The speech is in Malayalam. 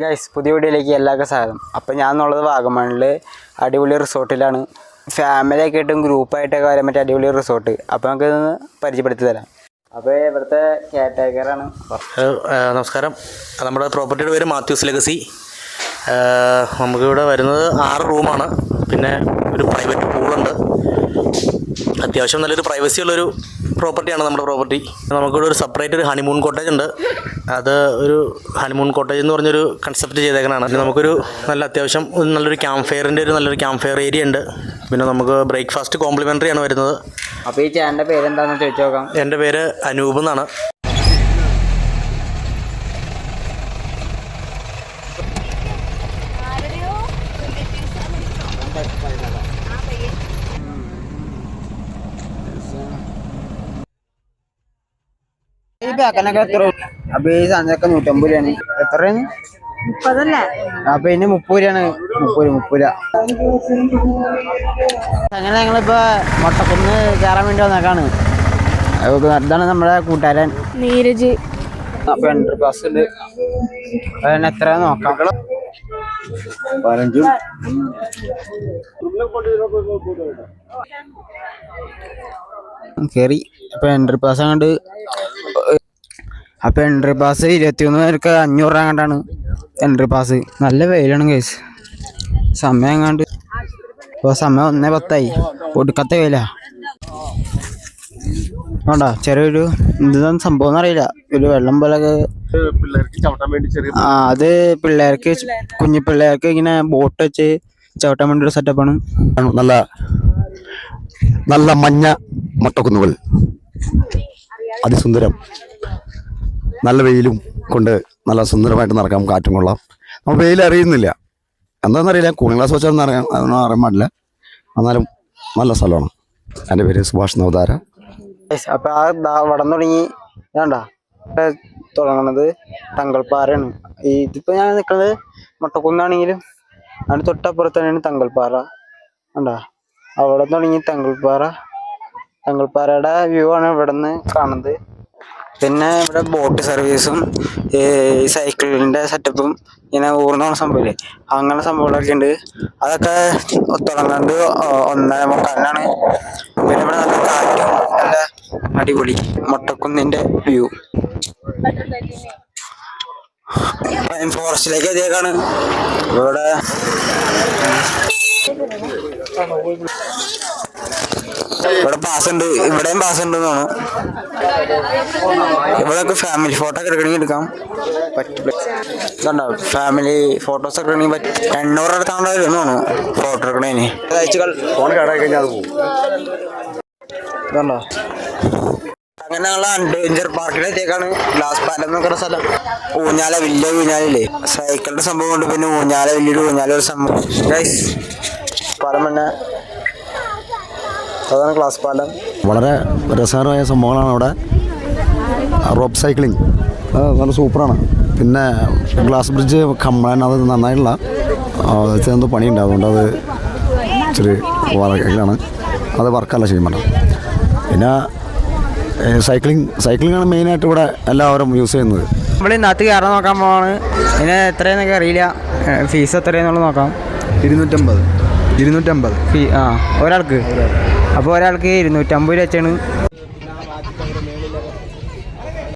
ഗൈസ് പുതിയ വീഡിയോയിലേക്ക് എല്ലാവർക്കും സ്വാഗതം. അപ്പോൾ ഞാൻ എന്നുള്ളത് വാഗമണിൽ അടിപൊളി റിസോർട്ടിലാണ്. ഫാമിലി ഒക്കെ ആയിട്ടും ഗ്രൂപ്പായിട്ടൊക്കെ വരാൻ പറ്റിയ അടിപൊളി റിസോർട്ട്. അപ്പോൾ നമുക്ക് ഇതൊന്ന് പരിചയപ്പെടുത്തി തരാം. അപ്പോൾ ഇവിടുത്തെ കാറ്റഗറാണ് നമസ്കാരം. നമ്മുടെ പ്രോപ്പർട്ടിയുടെ പേര് മാത്യൂസ് ലെഗസി. നമുക്കിവിടെ വരുന്നത് ആറ് റൂമാണ്. പിന്നെ ഒരു പ്രൈവറ്റ് അത്യാവശ്യം നല്ലൊരു പ്രൈവസി ഉള്ളൊരു പ്രോപ്പർട്ടിയാണ് നമ്മുടെ പ്രോപ്പർട്ടി നമുക്കിവിടെ ഒരു സെപ്പറേറ്റ് ഒരു ഹണിമൂൺ കോട്ടേജ് ഉണ്ട്. അത് ഒരു ഹണിമൂൺ കോട്ടേജ് എന്ന് പറഞ്ഞൊരു കൺസെപ്റ്റ് ചെയ്തേക്കണാണ് നമുക്കൊരു നല്ല അത്യാവശ്യം നല്ലൊരു ക്യാമ്പ് ഫെയറിന്റെ ഒരു നല്ലൊരു ക്യാമ്പ് ഫെയർ ഏരിയ ഉണ്ട്. പിന്നെ നമുക്ക് ബ്രേക്ക്ഫാസ്റ്റ് കോംപ്ലിമെന്ററി ആണ് വരുന്നത്. അപ്പോൾ ഈ ചേട്ടന്റെ പേരെന്താണെന്ന് ചോദിച്ചു നോക്കാം. എന്റെ പേര് അനൂപ് എന്നാണ്. ഈ പാക്കനൊക്കെ എത്ര അപ്പൊ ഈ സാധനമൊക്കെ നൂറ്റമ്പത് രൂപയാണ്. എത്രയാണ്? അപ്പൊ ഇനി മുപ്പത് രൂപയാണ്. മുപ്പത് രൂപ മുപ്പത് രൂപ. അങ്ങനെ ഞങ്ങളിപ്പോ മുട്ടക്കുന്ന് കയറാൻ വേണ്ടി വന്നേക്കാണ്. അപ്പൊ ഇതാണ് നമ്മുടെ കൂട്ടുകാരൻ. നീരജ്. അപ്പൊ എൻട്രി പാസ് ഉണ്ട് അതിന് എത്ര നോക്കാം? പതിനഞ്ചും. കേറി. അപ്പൊ എൻട്രി പാസ് അങ്ങോട്ട് അപ്പൊ എൻട്രി പാസ് ഇരുപത്തിയൊന്ന് പേർക്ക് അഞ്ഞൂറ് രൂപ കണ്ടാണ് എൻട്രി പാസ് നല്ല വെയിലാണ് കേസ് സമയം എങ്ങാണ്ട്? ഇപ്പൊ സമയം ഒന്നേ പത്തായി. ഒടുക്കത്തെ വെയിലാ. വേണ്ട ചെറിയൊരു എന്താണ് സംഭവം എന്നറിയില്ല. ഒരു വെള്ളം പോലെ ആ അത് പിള്ളേർക്ക് കുഞ്ഞു പിള്ളേർക്ക് ഇങ്ങനെ ബോട്ട് വെച്ച് ചവിട്ടാൻ വേണ്ടി ഒരു സെറ്റപ്പാണ് നല്ല നല്ല മഞ്ഞ മൊട്ടക്കുന്നുകൾ. അതിസുന്ദരം. നല്ല വെയിലും കൊണ്ട് നല്ല സുന്ദരമായിട്ട് നടക്കാം കാറ്റും കൊള്ളാം. നമ്മൾ വെയിൽ അറിയുന്നില്ല. എന്താണെന്നറിയില്ല. കൂളിംഗ് ഗ്ലാസ് വെച്ചാൽ അറിയാം. അതൊന്നും അറിയാൻ പാടില്ല. എന്നാലും നല്ല സ്ഥലമാണ്. എന്റെ പേര് സുഭാഷ് നവതാര അപ്പൊ ആ വടം തുടങ്ങി. വേണ്ട തുടങ്ങണത് തങ്കൾപ്പാറയാണ്. ഈ ഇതിപ്പോ ഞാൻ നിൽക്കുന്നത് മുട്ടക്കുന്നാണെങ്കിലും അതിന് തൊട്ടപ്പുറത്ത് തന്നെയാണ് തങ്കൾപ്പാറ. കണ്ടാ? അവിടെ തുടങ്ങി തങ്കൾപ്പാറ. തങ്കൾപ്പാറയുടെ വ്യൂ ആണ് ഇവിടെ നിന്ന് കാണുന്നത്. പിന്നെ ഇവിടെ ബോട്ട് സർവീസും ഈ സൈക്കിളിന്റെ സെറ്റപ്പും ഇങ്ങനെ ഊർന്ന പോകുന്ന സംഭവമില്ലേ? അങ്ങനെ സംഭവങ്ങളൊക്കെ ഉണ്ട്. അതൊക്കെ തുടങ്ങുന്നത് ഒന്നര മുക്കാലിനാണ്. പിന്നെ ഇവിടെ നല്ല കാറ്റും നല്ല അടിപൊളി മൊട്ടക്കുന്നിന്റെ വ്യൂ പൈൻ ഫോറസ്റ്റിലേക്ക് എത്തിയേക്കാണ്. ഇവിടെ ഇവിടെ പാസ് ഉണ്ട്. ഇവിടെയും പാസ് ഉണ്ട് തോന്നുന്നു. ഇവിടെയൊക്കെ ഫാമിലി ഫോട്ടോ ഒക്കെ എടുക്കണമെങ്കിൽ എടുക്കാം. ഇതുണ്ടോ? ഫാമിലി ഫോട്ടോസ് ഒക്കെ എടുക്കണമെങ്കിൽ പറ്റും എണ്ണൂറ് അടുത്താണ്ട് വരും തോന്നുന്നു. ഫോട്ടോ എടുക്കണേന് അയച്ചുകൾ ഫോൺ കേടായി കഴിഞ്ഞാൽ അത് പോകും ഇതുണ്ടോ? അങ്ങനെ ഞങ്ങൾ അഡ്വഞ്ചർ പാർക്കിലെത്തിയേക്കാണ് ഗ്ലാസ് പാലം പറയുന്ന സ്ഥലം. ഊഞ്ഞാല വലിയ ഊഞ്ഞാലില്ലേ? സൈക്കിളിന്റെ സംഭവം ഉണ്ട് പിന്നെ ഊഞ്ഞാല വലിയൊരു ഊഞ്ഞാല ഒരു സംഭവം. ഗൈസ് പാലം പിന്നെ അതാണ് ക്ലാസ് പാലം. വളരെ രസകരമായ സംഭവങ്ങളാണ് അവിടെ. റോപ്പ് സൈക്ലിംഗ് നല്ല സൂപ്പറാണ്. പിന്നെ ഗ്ലാസ് ബ്രിഡ്ജ് കമ്പ്ലാൻ അത് നന്നായിട്ടുള്ള എന്തോ പണിയുണ്ട്. അതുകൊണ്ട് അത് ഇച്ചിരി വർക്കാണ് അത് വർക്കല്ല ചെയ്യും വേണ്ട പിന്നെ സൈക്ലിംഗ് സൈക്ലിംഗാണ് ആണ് മെയിനായിട്ട് ഇവിടെ എല്ലാവരും യൂസ് ചെയ്യുന്നത്. നമ്മൾ ഇന്നത്തെ കയറാൻ നോക്കാൻ പോവാണ്. പിന്നെ എത്രയെന്നൊക്കെ അറിയില്ല. ഫീസ് എത്രയെന്നുള്ളത് നോക്കാം. ഇരുന്നൂറ്റമ്പത്. ഇരുന്നൂറ്റമ്പത്. ഫീ ആ ഒരാൾക്ക്. അപ്പോൾ ഒരാൾക്ക് ഇരുന്നൂറ്റമ്പത് രൂപ വെച്ചാണ്